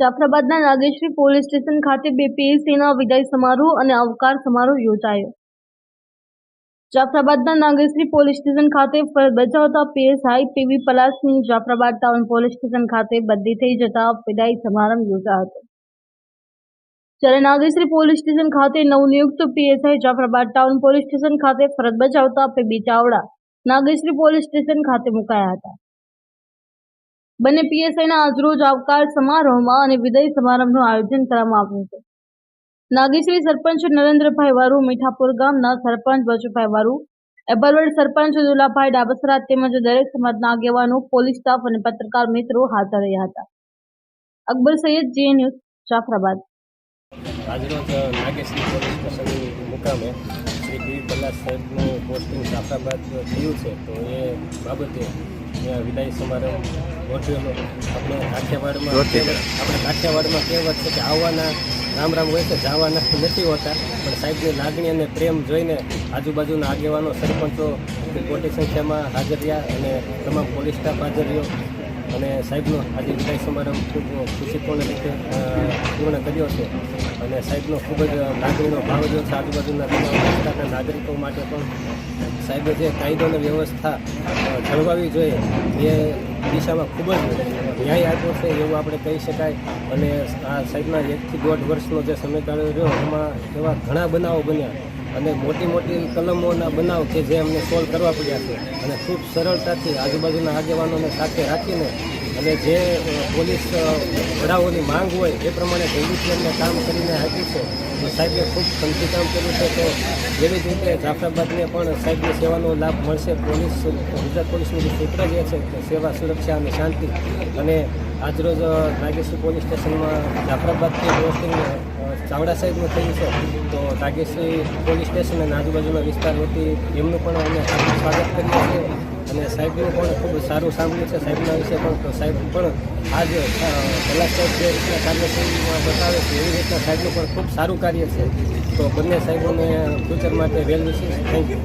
જાફરાબાદના Nageshwari police station ખાતે બે પીએસસીના વિદાય સમારોહ અને અવકાર સમારોહ યોજાયો. જાફરાબાદના નાગેશ્વરી પોલીસ સ્ટેશન ખાતે ફરજ બજાવતા પીએસઆઈ પીવી પલાસની જાફરાબાદ ટાઉન પોલીસ સ્ટેશન ખાતે બદલી થઈ જતા વિદાય સમારંભ યોજાયો હતો. જ્યારે નાગેશ્વરી પોલીસ સ્ટેશન ખાતે નવનિયુક્ત PSI Jafrabad town police station ખાતે ફરજ બજાવતા PB Chavda Nageshwari police station ખાતે મુકાયા હતા. બંને પીએસઆઈના આજરોજ આવકાર સમારોહમાં અને વિદાય સમારંભનું આયોજન કરવામાં આવ્યું હતું. નાગેશ્વરી સરપંચ નરેન્દ્રભાઈ વારુ, મીઠાપુર ગામના સરપંચ બચુભાઈ વારુ એબરવડ સરપંચ દુલાભાઈ ડાબસરા તેમજ દરેક સમાજના આગેવાનો, પોલીસ સ્ટાફ અને પત્રકાર મિત્રો હાજર રહ્યા હતા. અકબર સૈયદ, જે ન્યૂઝ, જાફરાબાદ. આજરોજ નાગેશ્વરી પોલીસ સ્ટેશનની મુકામે શ્રી ગીર પલ્લા સાહેબનું પોસ્ટિંગ જાફરાબાદ થયું છે. તો એ બાબતે વિદાય સમારંભ ગોઠવેલો. આપણે કાઠિયાવાડમાં આપણે કાઠિયાવાડમાં કહેવત છે કે આવવાના રામ રામ હોય છે જવાના નથી હોતા. પણ સાહેબની લાગણી અને પ્રેમ જોઈને આજુબાજુના આગેવાનો સરપંચો મોટી સંખ્યામાં હાજર રહ્યા અને તમામ પોલીસ સ્ટાફ હાજર રહ્યો. અને સાહેબનો આજે વિદાય સમારંભ ખૂબ ખુશીપૂર્ણ રીતે પૂર્ણ કર્યો છે. અને સાહેબનો ખૂબ જ લાગણીનો ભાવ જો છે. આજુબાજુના વિસ્તારના નાગરિકો માટે પણ સાહેબે જે કાયદો અને વ્યવસ્થા જળવાવી જોઈએ એ દિશામાં ખૂબ જ ન્યાય આપ્યો છે એવું આપણે કહી શકાય. અને આ સાહેબના એકથી દોઢ વર્ષનો જે સમયગાળો રહ્યો, એમાં એવા ઘણા બનાવો બન્યા. અને મોટી મોટી કલમોના બનાવ કે જે અમને સોલ્વ કરવા પડ્યા છે. અને ખૂબ સરળતાથી આજુબાજુના આગેવાનોને સાથે રાખીને અને જે પોલીસ વડાઓની માંગ હોય એ પ્રમાણે અમને કામ કરીને આપ્યું છે. તો સાહેબે ખૂબ ખંતી કામ કર્યું છે તો એવી જ રીતે જાફરાબાદને પણ સાહેબની સેવાનો લાભ મળશે. પોલીસ ગુજરાત પોલીસનું સૂત્ર જે છે સેવા સુરક્ષા અને શાંતિ. અને આજરોજ નાગેશ્વર પોલીસ સ્ટેશનમાં જાફરાબાદથી અ, ચાવડા સાહેબનું થયું છે, તો નાગેશ્વરી પોલીસ સ્ટેશન અને આજુબાજુના વિસ્તાર વતી એમનું પણ અમે સ્વાગત કરીએ છીએ. અને સાહેબનું પણ ખૂબ સારું સાંભળ્યું છે. સાહેબના વિશે પણ તો સાહેબ પણ આજ કલાક સાહેબ જે રીતના કાર્યશૈલીમાં બતાવે છે, એવી રીતના સાહેબનું પણ ખૂબ સારું કાર્ય છે. તો બંને સાહેબોને ફ્યુચર માટે વેલ વિશેષ થેન્ક યુ